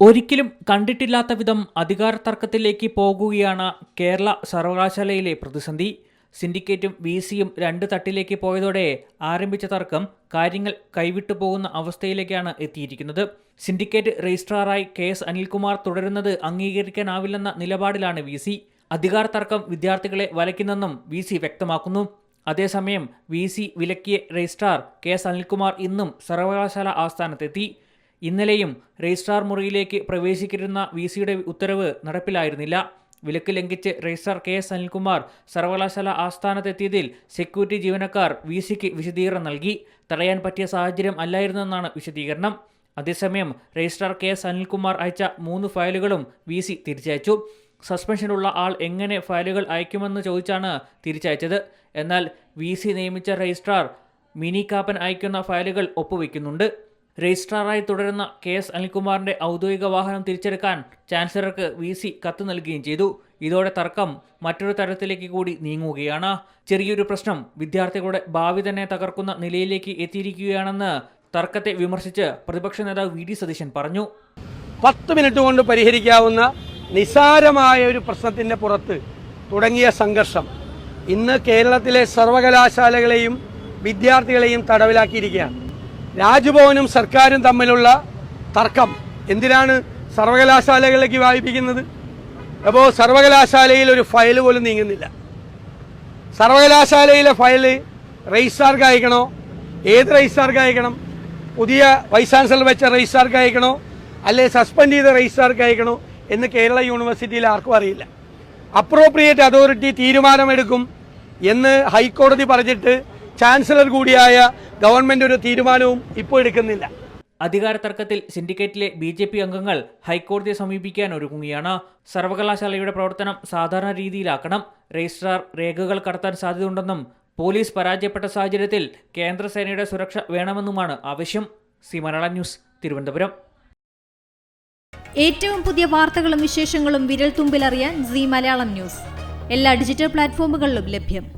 ഒരിക്കലും കണ്ടിട്ടില്ലാത്ത വിധം അധികാര തർക്കത്തിലേക്ക് പോകുകയാണ് കേരള സർവകലാശാലയിലെ പ്രതിസന്ധി. സിൻഡിക്കേറ്റും വി സിയും രണ്ട് തട്ടിലേക്ക് പോയതോടെ ആരംഭിച്ച തർക്കം കാര്യങ്ങൾ കൈവിട്ടു പോകുന്ന അവസ്ഥയിലേക്കാണ് എത്തിയിരിക്കുന്നത്. സിൻഡിക്കേറ്റ് രജിസ്ട്രാറായി കെ എസ് അനിൽകുമാർ തുടരുന്നത് അംഗീകരിക്കാനാവില്ലെന്ന നിലപാടിലാണ് വി സി അധികാര തർക്കം വിദ്യാർത്ഥികളെ വലയ്ക്കുന്നെന്നും വി സി വ്യക്തമാക്കുന്നു. അതേസമയം വി സി വിലക്കിയ രജിസ്ട്രാർ കെ എസ് അനിൽകുമാർ ഇന്നും സർവകലാശാല ആസ്ഥാനത്തെത്തി. ഇന്നലെയും രജിസ്ട്രാർ മുറിയിലേക്ക് പ്രവേശിക്കരുന്ന വി സിയുടെ ഉത്തരവ് നടപ്പിലായിരുന്നില്ല. വിലക്ക് ലംഘിച്ച് രജിസ്ട്രാർ കെ എസ് അനിൽകുമാർ സർവകലാശാല ആസ്ഥാനത്തെത്തിയതിൽ സെക്യൂരിറ്റി ജീവനക്കാർ വി സിക്ക് വിശദീകരണം നൽകി. തടയാൻ പറ്റിയ സാഹചര്യം അല്ലായിരുന്നെന്നാണ് വിശദീകരണം. അതേസമയം രജിസ്ട്രാർ കെ എസ് അനിൽകുമാർ അയച്ച മൂന്ന് ഫയലുകളും വി സി തിരിച്ചയച്ചു. സസ്പെൻഷനുള്ള ആൾ എങ്ങനെ ഫയലുകൾ അയക്കുമെന്ന് ചോദിച്ചാണ് തിരിച്ചയച്ചത്. എന്നാൽ വി സി നിയമിച്ച രജിസ്ട്രാർ മിനി കാപ്പൻ അയക്കുന്ന ഫയലുകൾ ഒപ്പുവെക്കുന്നുണ്ട്. രജിസ്ട്രാറായി തുടരുന്ന കെ എസ് അനിൽകുമാറിന്റെ ഔദ്യോഗിക വാഹനം തിരിച്ചെടുക്കാൻ ചാൻസലർക്ക് വി സി കത്ത് നൽകുകയും ചെയ്തു. ഇതോടെ തർക്കം മറ്റൊരു തരത്തിലേക്ക് കൂടി നീങ്ങുകയാണ്. ചെറിയൊരു പ്രശ്നം വിദ്യാർത്ഥികളുടെ ഭാവി തന്നെ തകർക്കുന്ന നിലയിലേക്ക് എത്തിയിരിക്കുകയാണെന്ന് തർക്കത്തെ വിമർശിച്ച് പ്രതിപക്ഷ നേതാവ് വി ഡി സതീശൻ പറഞ്ഞു. പത്ത് മിനിറ്റ് കൊണ്ട് പരിഹരിക്കാവുന്ന നിസാരമായ ഒരു പ്രശ്നത്തിന്റെ പുറത്ത് തുടങ്ങിയ സംഘർഷം ഇന്ന് കേരളത്തിലെ സർവകലാശാലകളെയും വിദ്യാർത്ഥികളെയും തടവിലാക്കിയിരിക്കുകയാണ്. രാജ്ഭവനും സർക്കാരും തമ്മിലുള്ള തർക്കം. എന്തിനാണ് സർവകലാശാലകളിലേക്ക് വായിപ്പിക്കുന്നത്? അപ്പോൾ സർവകലാശാലയിൽ ഒരു ഫയൽ പോലും നീങ്ങുന്നില്ല. സർവകലാശാലയിലെ ഫയൽ രജിസ്ട്രാർക്ക് അയക്കണോ? ഏത് രജിസ്ട്രാർക്ക് അയക്കണം? പുതിയ വൈസ് ചാൻസലർ വെച്ച രജിസ്ട്രാർക്ക് അയക്കണോ? അല്ലെ സസ്പെൻഡ് ചെയ്ത രജിസ്ട്രാർക്ക് അയക്കണോ? എന്ന് കേരള യൂണിവേഴ്സിറ്റിയിൽ ആർക്കും അറിയില്ല. അപ്രോപ്രിയേറ്റ് അതോറിറ്റി തീരുമാനമെടുക്കും എന്ന് ഹൈക്കോടതി പറഞ്ഞിട്ട് ചാൻസലർ കൂടിയായ ഗവൺമെന്റ് ഒരു തീരുമാനവും ഇപ്പോൾ എടുക്കുന്നില്ല. അധികാര തർക്കത്തിൽ സിൻഡിക്കേറ്റിലെ ബി ജെ പി അംഗങ്ങൾ ഹൈക്കോടതിയെ സമീപിക്കാൻ ഒരുങ്ങുകയാണ്. സർവകലാശാലയുടെ പ്രവർത്തനം സാധാരണ രീതിയിലാക്കണം. രജിസ്ട്രാർ രേഖകൾ കടത്താൻ സാധ്യതയുണ്ടെന്നും പോലീസ് പരാജയപ്പെട്ട സാഹചര്യത്തിൽ കേന്ദ്രസേനയുടെ സുരക്ഷ വേണമെന്നുമാണ് ആവശ്യം. സി മലയാള ന്യൂസ് തിരുവനന്തപുരം. ഏറ്റവും പുതിയ വാർത്തകളും വിശേഷങ്ങളും വിരൽ തുമ്പിലറിയാൻ സി മലയാളം ന്യൂസ്. എല്ലാ ഡിജിറ്റൽ പ്ലാറ്റ്ഫോമുകളിലും ലഭ്യം.